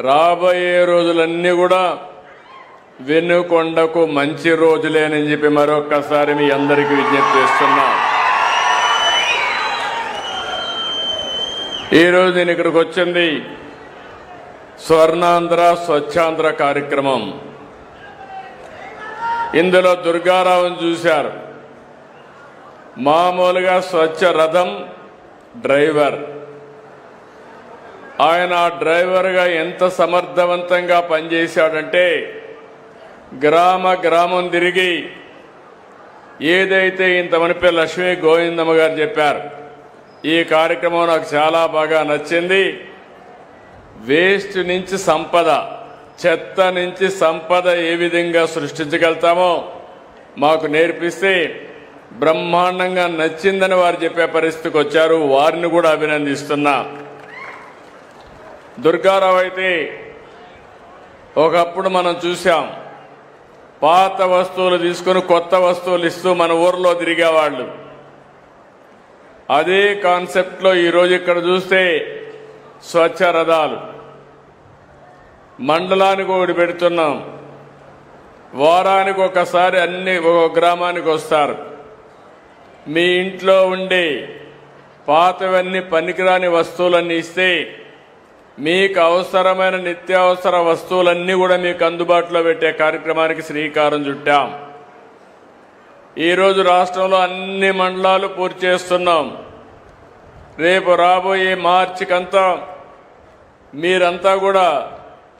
రాబోయే రోజులన్నీ కూడా వెన్నుకొండకు మంచి రోజులేనని చెప్పి మరొక్కసారి మీ అందరికీ విజ్ఞప్తి చేస్తున్నా. ఈరోజు నేను ఇక్కడికి వచ్చింది స్వర్ణాంధ్ర స్వచ్ఛాంధ్ర కార్యక్రమం. ఇందులో దుర్గారావుని చూశారు. మామూలుగా స్వచ్ఛ రథం డ్రైవర్. ఆయన ఆ డ్రైవర్గా ఎంత సమర్థవంతంగా పనిచేశాడంటే గ్రామ గ్రామం తిరిగి ఏదైతే ఇంత మనిపే లక్ష్మీ గోవిందమ్మ గారు చెప్పారు ఈ కార్యక్రమం నాకు చాలా బాగా నచ్చింది. వేస్ట్ నుంచి సంపద చెత్త నుంచి సంపద ఏ విధంగా సృష్టించగలుగుతామో మాకు నేర్పిస్తే బ్రహ్మాండంగా నచ్చిందని వారు చెప్పే పరిస్థితికి వచ్చారు. వారిని కూడా అభినందిస్తున్నా. దుర్గారావు అయితే ఒకప్పుడు మనం చూసాం పాత వస్తువులు తీసుకుని కొత్త వస్తువులు ఇస్తూ మన ఊర్లో తిరిగేవాళ్ళు. అదే కాన్సెప్ట్లో ఈరోజు ఇక్కడ చూస్తే స్వచ్ఛ రథాలు. మండలానికి ఒకటి పెడుతున్నాం. వారానికి ఒకసారి అన్ని ఒక గ్రామానికి వస్తారు. మీ ఇంట్లో ఉండే పాతవన్నీ పనికిరాని వస్తువులన్నీ ఇస్తే మీకు అవసరమైన నిత్యావసర వస్తువులన్నీ కూడా మీకు అందుబాటులో పెట్టే కార్యక్రమానికి శ్రీకారం చుట్టాం. ఈరోజు రాష్ట్రంలో అన్ని మండలాలు పూర్తి చేస్తున్నాం. రేపు రాబోయే మార్చికంతా మీరంతా కూడా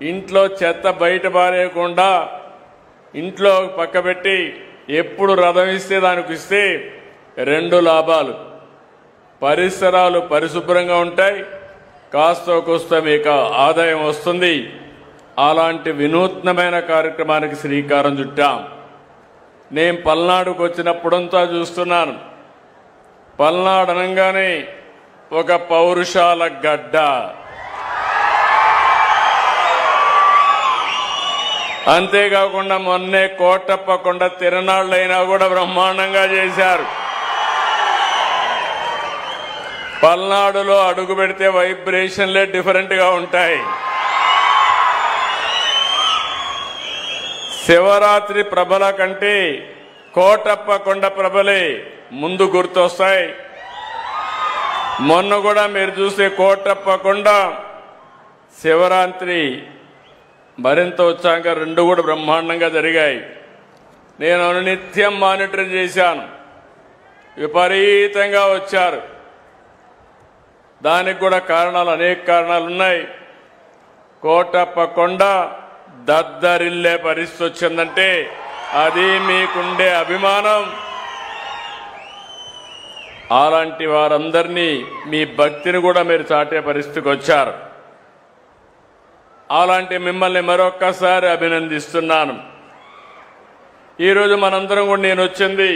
ఇంట్లో చెత్త బయట పారేయకుండా ఇంట్లో పక్కబెట్టి ఎప్పుడు రథం ఇస్తే దానికి ఇస్తే రెండు లాభాలు. పరిసరాలు పరిశుభ్రంగా ఉంటాయి. కాస్త కోస్త మీకు ఆదాయం వస్తుంది. అలాంటి వినూత్నమైన కార్యక్రమానికి శ్రీకారం చుట్టాం. నేను పల్నాడుకు వచ్చినప్పుడంతా చూస్తున్నాను. పల్నాడు అనగానే ఒక పౌరుషాల గడ్డ. అంతేకాకుండా మొన్నే కోటప్ప కొండ తిరణాళ్ళైనా కూడా బ్రహ్మాండంగా చేశారు. పల్నాడులో అడుగు పెడితే వైబ్రేషన్లే డిఫరెంట్గా ఉంటాయి. శివరాత్రి ప్రభల కంటే కోటప్ప కొండ ప్రభలే ముందు గుర్తొస్తాయి. మొన్న కూడా మీరు చూసే కోటప్ప కొండ శివరాత్రి మరింత ఉత్సాహంగా రెండు కూడా బ్రహ్మాండంగా జరిగాయి. నేను అనునిత్యం మానిటర్ చేశాను. విపరీతంగా వచ్చారు. దానికి కూడా కారణాలు అనేక కారణాలు ఉన్నాయి. కోటప్ప కొండ దద్దరిల్లే పరిస్థితి వచ్చిందంటే అది మీకుండే అభిమానం. అలాంటి వారందరినీ మీ భక్తిని కూడా మీరు చాటే పరిస్థితికి వచ్చారు. అలాంటి మిమ్మల్ని మరొక్కసారి అభినందిస్తున్నాను. ఈరోజు మనందరం కూడా నేను వచ్చింది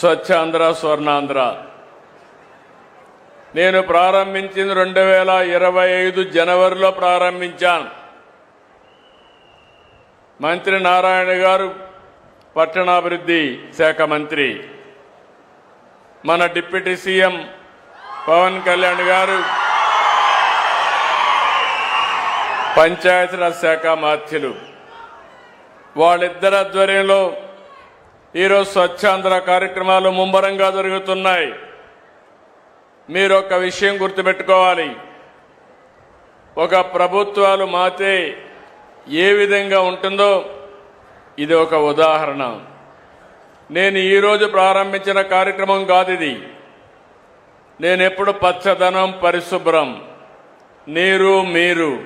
స్వచ్ఛాంధ్ర స్వర్ణాంధ్ర. నేను ప్రారంభించింది రెండు వేల ఇరవై ఐదు జనవరిలో ప్రారంభించాను. మంత్రి నారాయణ గారు పట్టణాభివృద్ధి శాఖ మంత్రి. మన డిప్యూటీ సీఎం పవన్ కళ్యాణ్ గారు పంచాయతీరాజ్ శాఖ మాధ్యులు. వాళ్ళిద్దరి ఆధ్వర్యంలో ఈరోజు స్వచ్ఛాంధ్ర కార్యక్రమాలు ముమ్మరంగా జరుగుతున్నాయి. మీరు ఒక విషయం గుర్తుపెట్టుకోవాలి. ఒక ప్రభుత్వాలు మాతే ఏ విధంగా ఉంటుందో ఇది ఒక ఉదాహరణ. నేను ఈరోజు ప్రారంభించిన కార్యక్రమం కాదు ఇది. నేను ఎప్పుడు పచ్చదనం పరిశుభ్రం నీరు మీరు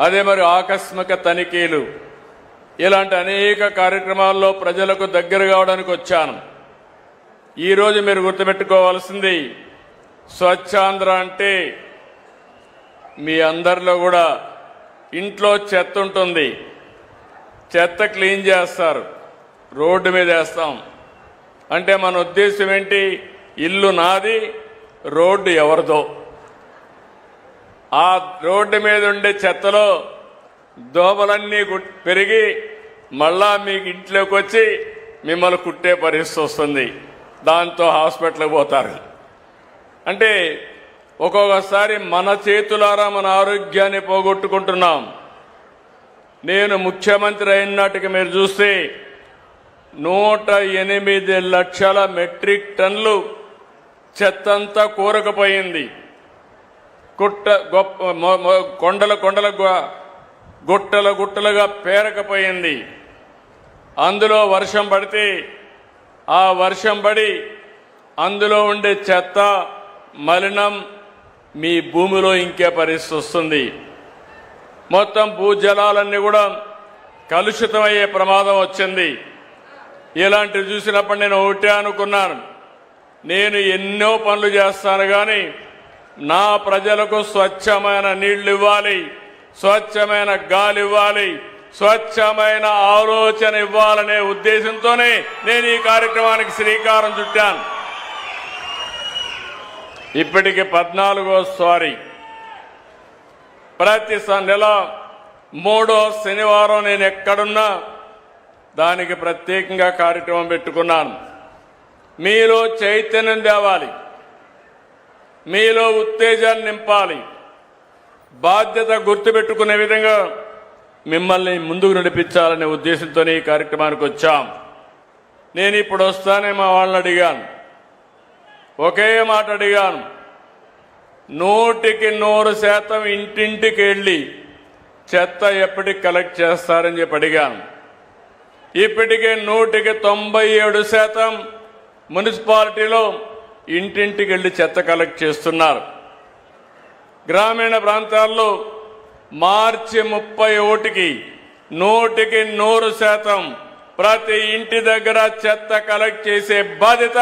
అదే మరి ఆకస్మిక తనిఖీలు ఇలాంటి అనేక కార్యక్రమాల్లో ప్రజలకు దగ్గర కావడానికి వచ్చాను. ఈరోజు మీరు గుర్తుపెట్టుకోవాల్సింది స్వచ్ఛాంధ్ర అంటే మీ అందరిలో కూడా ఇంట్లో చెత్త ఉంటుంది. చెత్త క్లీన్ చేస్తారు. రోడ్డు మీద వేస్తాం. అంటే మన ఉద్దేశం ఏంటి? ఇల్లు నాది రోడ్డు ఎవరిదో. ఆ రోడ్డు మీద ఉండే చెత్తలో దోమలన్నీ పెరిగి మళ్ళా మీకు ఇంట్లోకి వచ్చి మిమ్మల్ని కుట్టే పరిస్థితి వస్తుంది. దాంతో హాస్పిటల్కి పోతారు. అంటే ఒక్కొక్కసారి మన చేతులారా మన ఆరోగ్యాన్ని పోగొట్టుకుంటున్నాం. నేను ముఖ్యమంత్రి అయిన నాటికి మీరు చూస్తే నూట ఎనిమిది లక్షల మెట్రిక్ టన్లు చెత్తంతా కూరకపోయింది. కుట్ట గొప్ప కొండల కొండల గు- గుట్టల గుట్టలుగా పేరకపోయింది. అందులో వర్షం పడితే ఆ వర్షం పడి అందులో ఉండే చెత్త మలినం మీ భూమిలో ఇంకే పరిస్థితి వస్తుంది. మొత్తం భూజలాలన్నీ కూడా కలుషితమయ్యే ప్రమాదం వచ్చింది. ఇలాంటివి చూసినప్పుడు నేను ఒకటే అనుకున్నాను. నేను ఎన్నో పనులు చేస్తాను కానీ నా ప్రజలకు స్వచ్ఛమైన నీళ్ళు ఇవ్వాలి స్వచ్ఛమైన గాలి ఇవ్వాలి స్వచ్ఛమైన ఆలోచన ఇవ్వాలనే ఉద్దేశంతోనే నేను ఈ కార్యక్రమానికి శ్రీకారం చుట్టాను. ఇప్పటికి పద్నాలుగో సారి. ప్రతి నెల మూడో శనివారం నేను ఎక్కడున్నా దానికి ప్రత్యేకంగా కార్యక్రమం పెట్టుకున్నాను. మీలో చైతన్యం తేవాలి. మీలో ఉత్తేజాన్ని నింపాలి. బాధ్యత గుర్తుపెట్టుకునే విధంగా మిమ్మల్ని ముందుకు నడిపించాలనే ఉద్దేశంతోనే ఈ కార్యక్రమానికి వచ్చాం. నేను ఇప్పుడు వస్తానే మా వాళ్ళని అడిగాను. ఒకే మాట అడిగాను. నూటికి నూరు శాతం ఇంటింటికి వెళ్ళి చెత్త ఎప్పటికి కలెక్ట్ చేస్తారని చెప్పి అడిగాను. ఇప్పటికే నూటికి తొంభై ఏడు శాతం మున్సిపాలిటీలో ఇంటింటికి వెళ్ళి చెత్త కలెక్ట్ చేస్తున్నారు. గ్రామీణ ప్రాంతాల్లో మార్చి ముప్పై ఒకటికి నూటికి నూరు శాతం ప్రతి ఇంటి దగ్గర చెత్త కలెక్ట్ చేసే బాధ్యత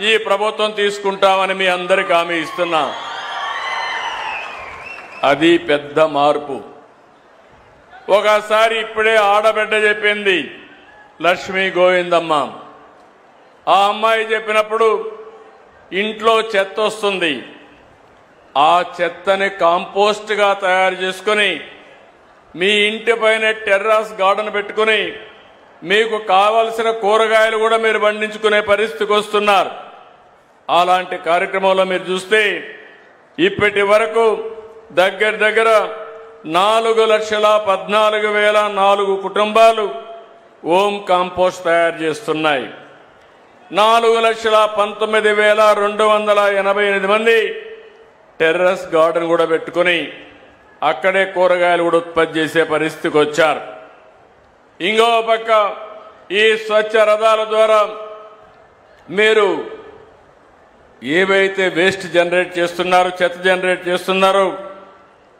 ఈ ప్రభుత్వం తీసుకుంటామని మీ అందరికి హామీ ఇస్తున్నా. అది పెద్ద మార్పు. ఒకసారి ఇప్పుడే ఆడబిడ్డ చెప్పింది లక్ష్మీ గోవిందమ్మ. ఆ అమ్మాయి చెప్పినప్పుడు ఇంట్లో చెత్త వస్తుంది. ఆ చెత్తని కాంపోస్ట్గా తయారు చేసుకొని మీ ఇంటి పైన టెర్రాస్ గార్డెన్ పెట్టుకుని మీకు కావలసిన కూరగాయలు కూడా మీరు పండించుకునే పరిస్థితికి వస్తున్నారు. అలాంటి కార్యక్రమంలో మీరు చూస్తే ఇప్పటి వరకు దగ్గర దగ్గర నాలుగు లక్షల పద్నాలుగు వేల నాలుగు కుటుంబాలు ఓం కాంపోస్ట్ తయారు చేస్తున్నాయి. నాలుగు లక్షల పంతొమ్మిది వేల రెండు వందల ఎనభై ఎనిమిది మంది టెర్రస్ గార్డెన్ కూడా పెట్టుకుని అక్కడే కూరగాయలు కూడా ఉత్పత్తి చేసే పరిస్థితికి వచ్చారు. ఇంకో పక్క ఈ స్వచ్ఛ రథాల ద్వారా మీరు ఏవైతే వేస్ట్ జనరేట్ చేస్తున్నారో చెత్త జనరేట్ చేస్తున్నారో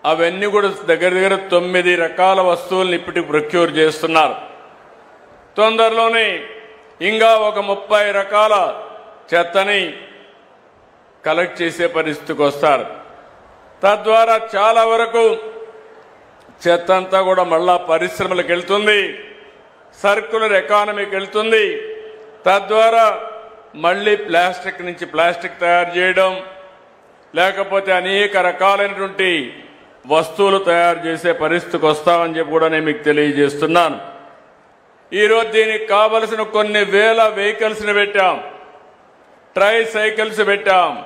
అవన్నీ కూడా దగ్గర దగ్గర తొమ్మిది రకాల వస్తువులను ఇప్పటికి ప్రొక్యూర్ చేస్తున్నారు. తొందరలోనే ఇంకా ఒక ముప్పై రకాల చెత్తని కలెక్ట్ చేసే పరిస్థితికి వస్తారు. తద్వారా చాలా వరకు చెత్త అంతా కూడా మళ్ళా పరిశ్రమలకు వెళ్తుంది. సర్కులర్ ఎకానమీకి వెళ్తుంది తద్వారా మళ్ళీ ప్లాస్టిక్ నుంచి ప్లాస్టిక్ తయారు చేయడం లేకపోతే అనేక రకాలైనటువంటి వస్తువులు తయారు చేసే పరిస్థితికి వస్తామని చెప్పి కూడా నేను మీకు తెలియజేస్తున్నాను. ఈరోజు దీనికి కావలసిన కొన్ని వేల వెహికల్స్ని పెట్టాం. ట్రై సైకిల్స్ పెట్టాం.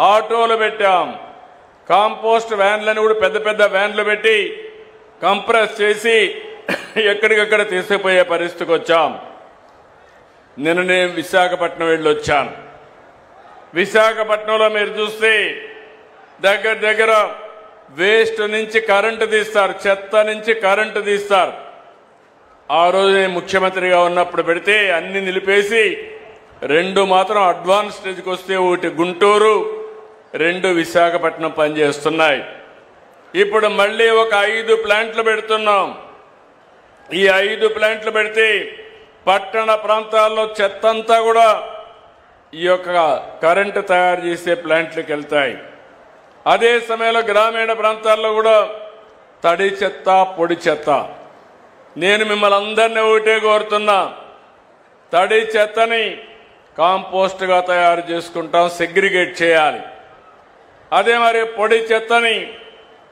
ఆటోలు పెట్టాం. కాంపోస్ట్ వ్యాన్లను కూడా పెద్ద పెద్ద వ్యాన్లు పెట్టి కంప్రెస్ చేసి ఎక్కడికక్కడ తీసుకుపోయే పరిస్థితికి వచ్చాం. నిన్న నేను విశాఖపట్నం వెళ్ళి వచ్చాను. విశాఖపట్నంలో మీరు చూస్తే దగ్గర దగ్గర వేస్ట్ నుంచి కరెంటు తీస్తారు చెత్త నుంచి కరెంటు తీస్తారు. ఆ రోజు నేను ముఖ్యమంత్రిగా ఉన్నప్పుడు పెడితే అన్ని నిలిపేసి రెండు మాత్రం అడ్వాన్స్ స్టేజ్కి వస్తే ఒకటి గుంటూరు రెండు విశాఖపట్నం పనిచేస్తున్నాయి. ఇప్పుడు మళ్ళీ ఒక ఐదు ప్లాంట్లు పెడుతున్నాం. ఈ ఐదు ప్లాంట్లు పెడితే పట్టణ ప్రాంతాల్లో చెత్త అంతా కూడా ఈ యొక్క కరెంటు తయారు చేసే ప్లాంట్లకు వెళ్తాయి. అదే సమయంలో గ్రామీణ ప్రాంతాల్లో కూడా తడి చెత్త పొడి చెత్త. నేను మిమ్మల్ని అందరినీ ఒకటే కోరుతున్నా తడి చెత్తని కాంపోస్ట్గా తయారు చేసుకుంటాం సెగ్రిగేట్ చేయాలి. అదే మరి పొడి చెత్తని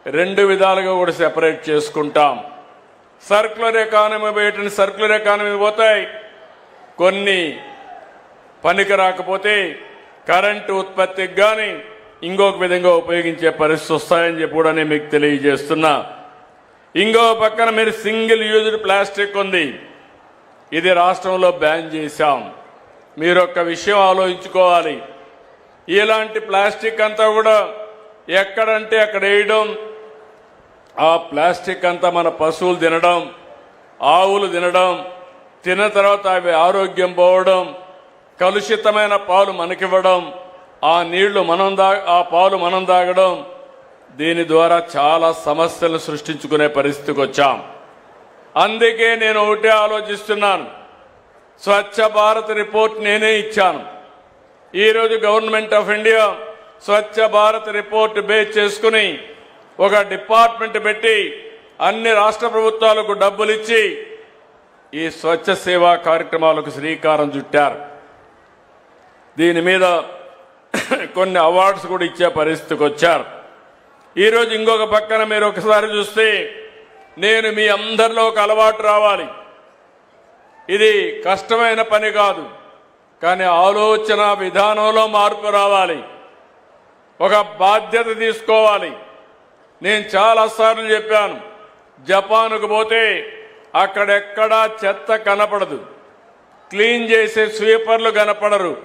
రెండు విధాలుగా కూడా సెపరేట్ చేసుకుంటాం. సర్కులర్ ఎకానమీ పోయేటువంటి సర్కులర్ ఎకానమీ పోతాయి. కొన్ని పనికి రాకపోతే కరెంటు ఉత్పత్తికి కానీ ఇంకొక విధంగా ఉపయోగించే పరిస్థితి వస్తాయని చెప్పి కూడా నేను మీకు తెలియజేస్తున్నా. ఇంకో పక్కన మీరు సింగిల్ యూజ్డ్ ప్లాస్టిక్ ఉంది. ఇది రాష్ట్రంలో బ్యాన్ చేశాం. మీరు ఒక విషయం ఆలోచించుకోవాలి. ఇలాంటి ప్లాస్టిక్ అంతా కూడా ఎక్కడంటే అక్కడ వేయడం ఆ ప్లాస్టిక్ అంతా మన పశువులు తినడం ఆవులు తినడం తిన్న తర్వాత అవి ఆరోగ్యం పోవడం కలుషితమైన పాలు మనకివ్వడం ఆ నీళ్ళు మనం దా ఆ పాలు మనం తాగడం దీని ద్వారా చాలా సమస్యలు సృష్టించుకునే పరిస్థితికి వచ్చాం. అందుకే నేను ఒకటే ఆలోచిస్తున్నాను. స్వచ్ఛ భారత్ రిపోర్ట్ నేనే ఇచ్చాను. ఈరోజు government of India Swachh Bharat report base చేసుకుని ఒక డిపార్ట్మెంట్ పెట్టి అన్ని రాష్ట్ర ప్రభుత్వాలకు డబ్బులు ఇచ్చి ఈ స్వచ్ఛ సేవా కార్యక్రమాలకు శ్రీకారం చుట్టారు. దీని మీద కొన్ని అవార్డ్స్ కూడా ఇచ్చే పరిస్థితికి వచ్చారు. ఈరోజు ఇంకొక పక్కన మీరు ఒకసారి చూస్తే నేను మీ అందరిలో ఒక అలవాటు రావాలి. ఇది కష్టమైన పని కాదు కానీ ఆలోచన విధానంలో మార్పు రావాలి. ఒక బాధ్యత తీసుకోవాలి. నేను చాలాసార్లు చెప్పాను జపాన్కు పోతే అక్కడెక్కడా చెత్త కనపడదు. క్లీన్ చేసే స్వీపర్లు కనపడరు.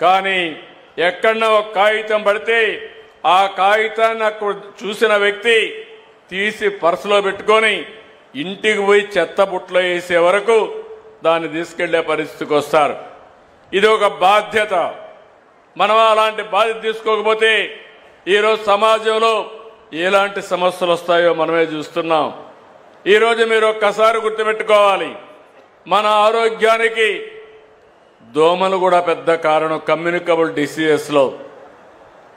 కానీ ఎక్కడన్నా ఒక కాగితం పడితే ఆ కాగితాన్ని అక్కడ చూసిన వ్యక్తి తీసి పర్సులో పెట్టుకొని ఇంటికి పోయి చెత్త బుట్టలో వేసే వరకు దాన్ని తీసుకెళ్ళే పరిస్థితికి వస్తారు. ఇది ఒక బాధ్యత. మనం అలాంటి బాధ్యత తీసుకోకపోతే ఈరోజు సమాజంలో ఎలాంటి సమస్యలు వస్తాయో మనమే చూస్తున్నాం. ఈరోజు మీరు ఒక్కసారి గుర్తుపెట్టుకోవాలి. మన ఆరోగ్యానికి దోమలు కూడా పెద్ద కారణం కమ్యూనికబుల్ డిసీజెస్లో.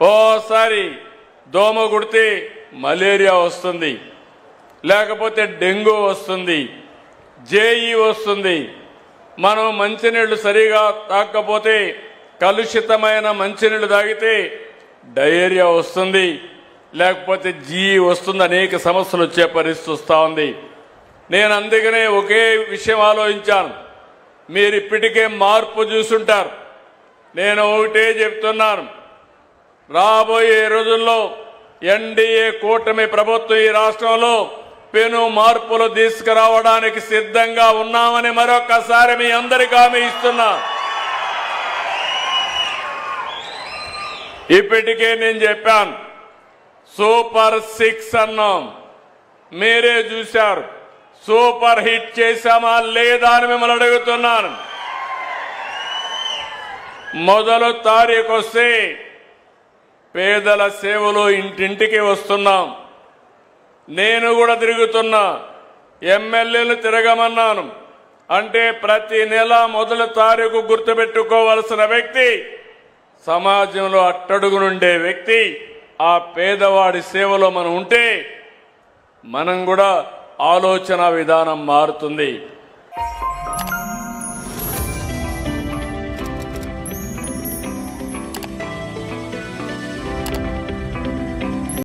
ఓసారి దోమ కుడితే మలేరియా వస్తుంది. లేకపోతే డెంగ్యూ వస్తుంది. జేఈ వస్తుంది. మనం మంచినీళ్ళు సరిగా తాగకపోతే కలుషితమైన మంచినీళ్ళు తాగితే డయేరియా వస్తుంది. లేకపోతే జీ వస్తుంది అనేక సమస్యలు వచ్చే పరిస్థితి వస్తూ ఉంది. నేను అందుకనే ఒకే విషయం ఆలోచించాను. మీరు ఇప్పటికే మార్పు చూసుంటారు. నేను ఒకటే చెప్తున్నాను. రాబోయే రోజుల్లో ఎన్డీఏ కూటమి ప్రభుత్వం ఈ రాష్ట్రంలో పెను మార్పులు తీసుకురావడానికి సిద్ధంగా ఉన్నామని మరొకసారి మీ అందరికీ హామీ ఇస్తున్నా. ఇప్పటికే నేను చెప్పాను. సూపర్ సిక్స్ అన్నాం. మీరే చూశారు. సూపర్ హిట్ చేశామా లేదా అని మిమ్మల్ని అడుగుతున్నాను. మొదలు తారీఖు వస్తే పేదల సేవలు ఇంటింటికి వస్తున్నాం. నేను కూడా తిరుగుతున్నా. ఎమ్మెల్యేలు తిరగమన్నాను. అంటే ప్రతి నెల మొదటి తారీఖు గుర్తుపెట్టుకోవలసిన వ్యక్తి సమాజంలో అట్టడుగునుండే వ్యక్తి ఆ పేదవాడి సేవలో మనం ఉంటే మనం కూడా ఆలోచన విధానం మారుతుంది.